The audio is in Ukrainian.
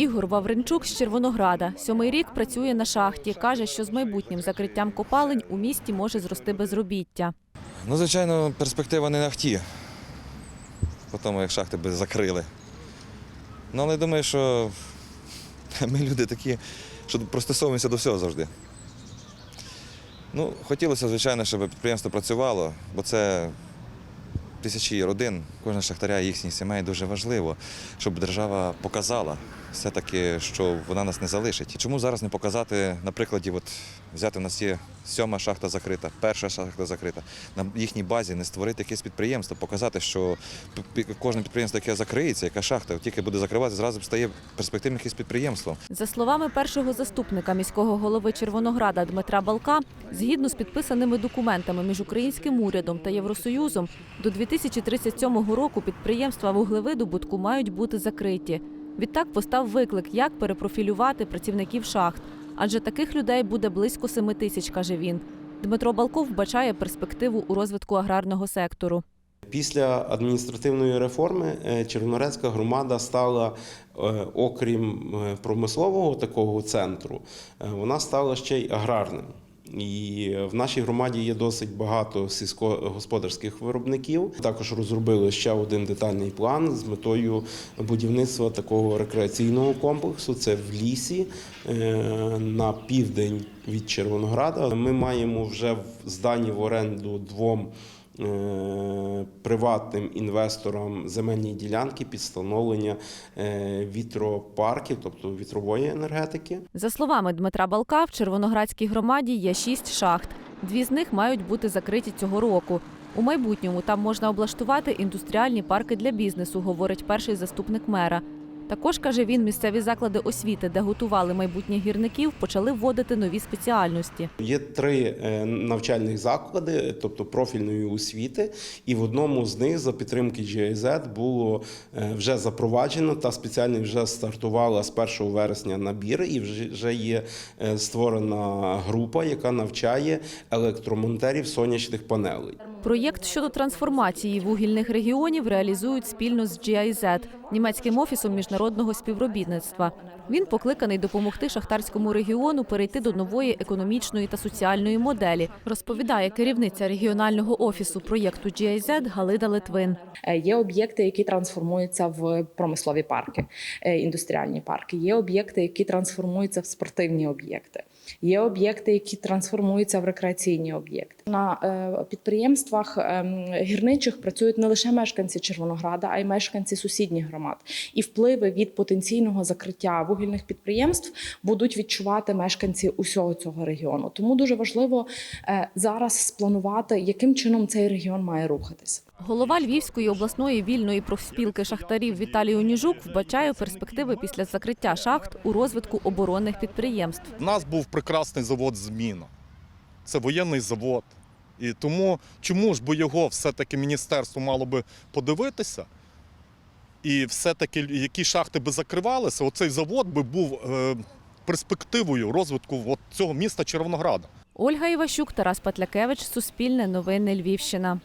Ігор Вавренчук з Червонограда. Сьомий рік працює на шахті. Каже, що з майбутнім закриттям копалень у місті може зрости безробіття. Ну, звичайно, перспектива не на ахті, по тому, як шахти би закрили. Ну, але думаю, що ми люди такі, що пристосовуємося до всього завжди. Ну, хотілося, звичайно, щоб підприємство працювало, бо це тисячі родин, кожна шахтаря їхніх сімей дуже важливо, щоб держава показала все-таки, що вона нас не залишить. Чому зараз не показати, на прикладі, от взяти у нас є сьома шахта закрита, перша шахта закрита, на їхній базі не створити якесь підприємство, показати, що кожне підприємство, яке закриється, яка шахта, тільки буде закривати, зразу стає перспективним якесь підприємство. За словами першого заступника міського голови Червонограда Дмитра Балка, згідно з підписаними документами між українським урядом та Євросоюзом, до 2037 року підприємства вуглевидобутку мають бути закриті. Відтак постав виклик, як перепрофілювати працівників шахт, адже таких людей буде близько 7 тисяч, каже він. Дмитро Балков вбачає перспективу у розвитку аграрного сектору. Після адміністративної реформи е, Червоноградська громада стала, е, окрім е, промислового такого центру, вона стала ще й аграрним. І в нашій громаді є досить багато сільськогосподарських виробників. Також розробили ще один детальний план з метою будівництва такого рекреаційного комплексу. Це в лісі е, на південь від Червонограда. Ми маємо вже в- здані в оренду двом приватним інвесторам земельні ділянки під встановлення е, вітропарків, тобто вітрової енергетики. За словами Дмитра Балка, в Червоноградській громаді є шість шахт. Дві з них мають бути закриті цього року. У майбутньому там можна облаштувати індустріальні парки для бізнесу, говорить перший заступник мера. Також каже він, місцеві заклади освіти, де готували майбутніх гірників, почали вводити нові спеціальності. Є три е, навчальних заклади, тобто профільної освіти, і в одному з них за підтримки GIZ було е, вже запроваджено та спеціально вже стартувала з 1 вересня набір, і вже вже є е, створена група, яка навчає електромонтерів сонячних панелей. Проєкт щодо трансформації вугільних регіонів реалізують спільно з GIZ – німецьким офісом міжнародного співробітництва. Він покликаний допомогти шахтарському регіону перейти до нової економічної та соціальної моделі, розповідає керівниця регіонального офісу проєкту GIZ Галина Литвин. Е, Є об'єкти, які трансформуються в промислові парки, е, індустріальні парки. Є об'єкти, які трансформуються в спортивні об'єкти. Є об'єкти, які трансформуються в рекреаційні об'єкти. На е, підприємствах ем, гірничих працюють не лише мешканці Червонограда, а й мешканці сусідніх громад. І впливи від потенційного закриття вугільних підприємств будуть відчувати мешканці усього цього регіону. Тому дуже важливо е, зараз спланувати, яким чином цей регіон має рухатись. Голова Львівської обласної вільної профспілки шахтарів Віталій Оніжук вбачає перспективи після закриття шахт у розвитку оборонних підприємств. У нас був прекрасний завод Зміна. Це воєнний завод. І тому чому ж би його все-таки міністерство мало би подивитися? І все-таки які шахти би закривалися, оцей завод би був е, перспективою розвитку от цього міста Червонограда. Ольга Іващук, Тарас Патлякевич, Суспільне новини Львівщина.